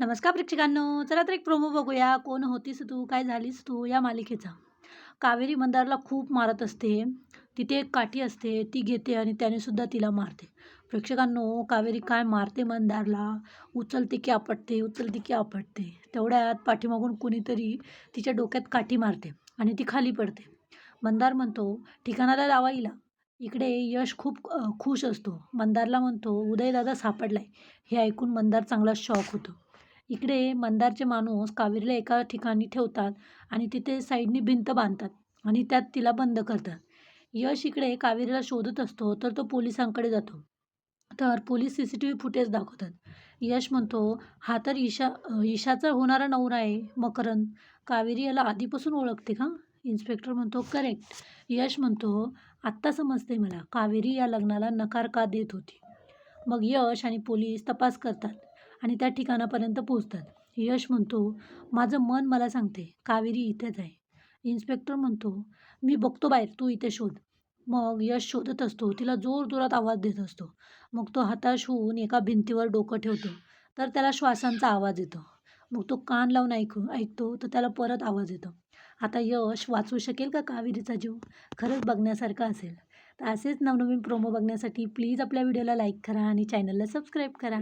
नमस्कार प्रेक्षकांनो. चला तर एक प्रोमो बघूया. कोण होतीस तू? काय झालीस तू? या मालिकेचा. कावेरी मंदारला खूप मारत असते. तिथे एक काठी असते. ती घेते आणि त्याने सुद्धा तिला मारते. प्रेक्षकांनो कावेरी काय मारते मंदारला? उचलते की आपटते? उचलते की आपटते? तेवढ्यात पाठीमागून कुणीतरी तिच्या डोक्यात काठी मारते आणि ती खाली पडते. मंदार म्हणतो ठिकाणाला लावाईला इकडे यश खूप खुश असतो. मंदारला म्हणतो उदयदादा सापडलाय. हे ऐकून मंदार चांगला शॉक होतो. इकडे मंदारचे माणूस कावेरीला एका ठिकाणी ठेवतात आणि तिथे साईडनी भिंत बांधतात आणि त्यात तिला बंद करतात. यश इकडे कावेरीला शोधत असतो तर तो पोलिसांकडे जातो. तर police C C T V footage दाखवतात. यश म्हणतो हा तर ईशा ईशाचा होणारा नवरा आहे मकरंद. कावेरी याला आधीपासून ओळखते का? इन्स्पेक्टर म्हणतो करेक्ट यश म्हणतो आत्ता समजते मला. कावेरी या लग्नाला नकार का देत होती? मग यश आणि पोलीस तपास करतात. आणि त्या ठिकाणापर्यंत पोचतात यश म्हणतो माझं मन मला सांगते कावेरी इथेच आहे. इन्स्पेक्टर म्हणतो मी बघतो बाहेर तू इथे शोध. मग यश शोधत असतो तिला जोरजोरात आवाज देत असतो. मग तो हताश होऊन एका भिंतीवर डोकं ठेवतो तर त्याला श्वासांचा आवाज येतो. मग तो कान लावून ऐकू ऐकतो तर त्याला परत आवाज येतो. आता यश वाचू शकेल का कावेरीचा जीव? खरंच बघण्यासारखा असेल. तर असेच नवनवीन प्रोमो बघण्यासाठी प्लीज आपल्या व्हिडिओला लाईक करा आणि चॅनलला सबस्क्राईब करा.